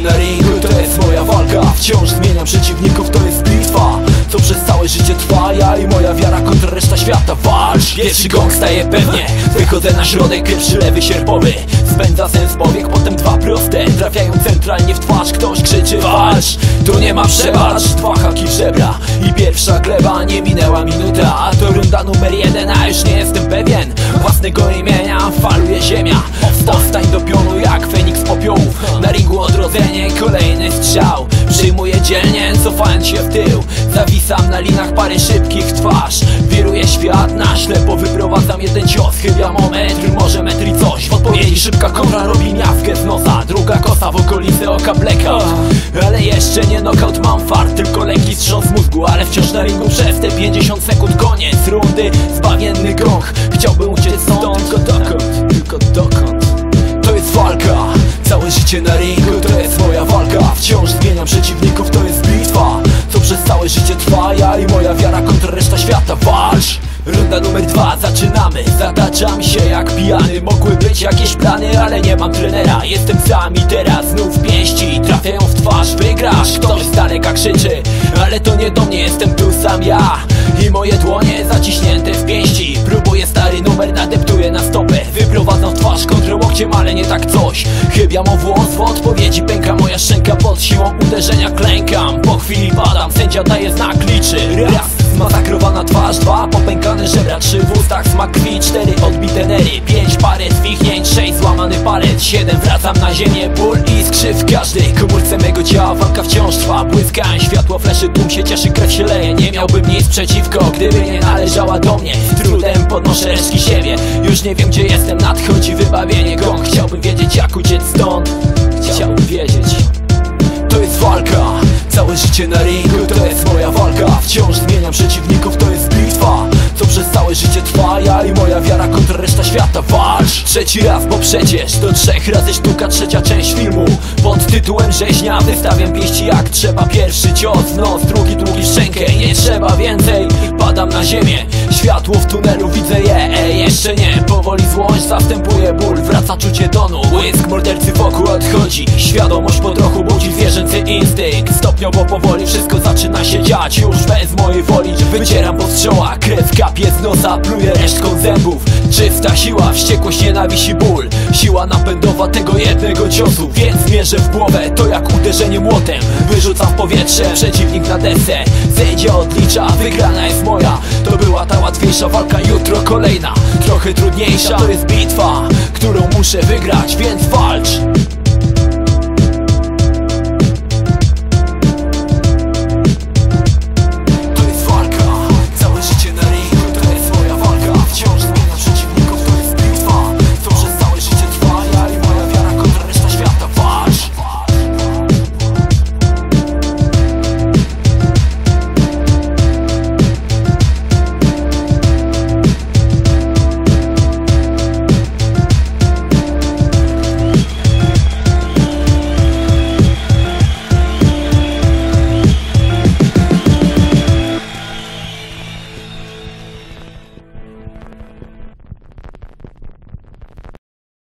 na ringu to jest moja walka. Wciąż zmieniam przeciwników, to jest bitwa. Co przez całe życie trwa Ja i moja wiara kontra reszta świata. Walcz! Pierwszy gong staje pewnie. Wychodzę na środek, pierwszy lewy sierpowy. Spędza sens powiek, potem dwa proste. Trafiają centralnie w twarz, ktoś krzyczy walcz! Tu nie ma przebacz, dwa haki żebra I pierwsza gleba, nie minęła minuta to runda numer jeden, a już nie jestem pewien Własnego imienia. Faluje ziemia. Powstań cofając się w tył. Zawisam na linach parę szybkich twarz. Wiruje świat, na ślepo wyprowadzam jeden cios. Chybia moment, może metr i coś. W odpowiedzi szybka kontra robi miawkę z nosa. Druga kosa w okolicy oka blackout Ale jeszcze nie knockout, mam fart. Tylko lekki wstrząs mózgu, ale wciąż na ringu przez te 50 sekund Koniec rundy, całe życie trwa Ja i moja wiara kontra reszta świata. Walcz! Runda numer dwa, zaczynamy. Zataczam się jak pijany. Mogły być jakieś plany, ale nie mam trenera. Jestem sam i teraz. Znów pięści Trafiają w twarz, wygrasz! Ktoś z daleka krzyczy Ale to nie do mnie, jestem tu sam ja I moje dłonie łokciem, ale nie tak coś. Chybiam o włos, w odpowiedzi pęka moja szczęka Pod siłą uderzenia klękam. Po chwili padam, sędzia daje znak, liczy. Raz, zmasakrowana twarz, dwa Popękane żebra, trzy w ustach smak krwi Cztery odbite nery, pięć parę zwichnięć Sześć złamany palec, siedem wracam na ziemię Ból i skrzy w każdej komórce mego ciała Walka wciąż trwa, błyskają światło, fleszy Tłum się cieszy, krew się leje. Nie miałbym nic przeciwko, gdyby nie należała do mnie. Trudem podnoszę resztki siebie. Już nie wiem gdzie jestem, nadchodzi jak uciec stąd. Chciałbym wiedzieć to jest walka. Całe życie na ringu to jest moja walka. Wciąż zmieniam przeciwników, to jest bitwa. Co przez całe życie trwa Ja i moja wiara świata Walcz! Trzeci raz, bo przecież to trzech razy sztuka Trzecia część filmu. Pod tytułem rzeźnia Wystawiam pięści jak trzeba. Pierwszy cios nos, drugi długi w szczękę Nie trzeba więcej, padam na ziemię. Światło w tunelu, widzę je, ej, jeszcze nie. Powoli złość zastępuje ból Wraca czucie donu, łysk mordercy wokół odchodzi. Świadomość po trochu budzi zwierzęcy instynkt Stopniowo powoli wszystko zaczyna się dziać. Już bez mojej woli wycieram postrzoła Krew kapie z nosa, pluję resztką zębów. Czysta siła, wściekłość, nienawiść i ból. Siła napędowa tego jednego ciosu Więc mierzę w głowę, to jak uderzenie młotem Wyrzucam w powietrze, przeciwnik na desę Zejdzie odlicza, wygrana jest moja. To była ta łatwiejsza walka, jutro kolejna. Trochę trudniejsza, to jest bitwa Którą muszę wygrać, więc walcz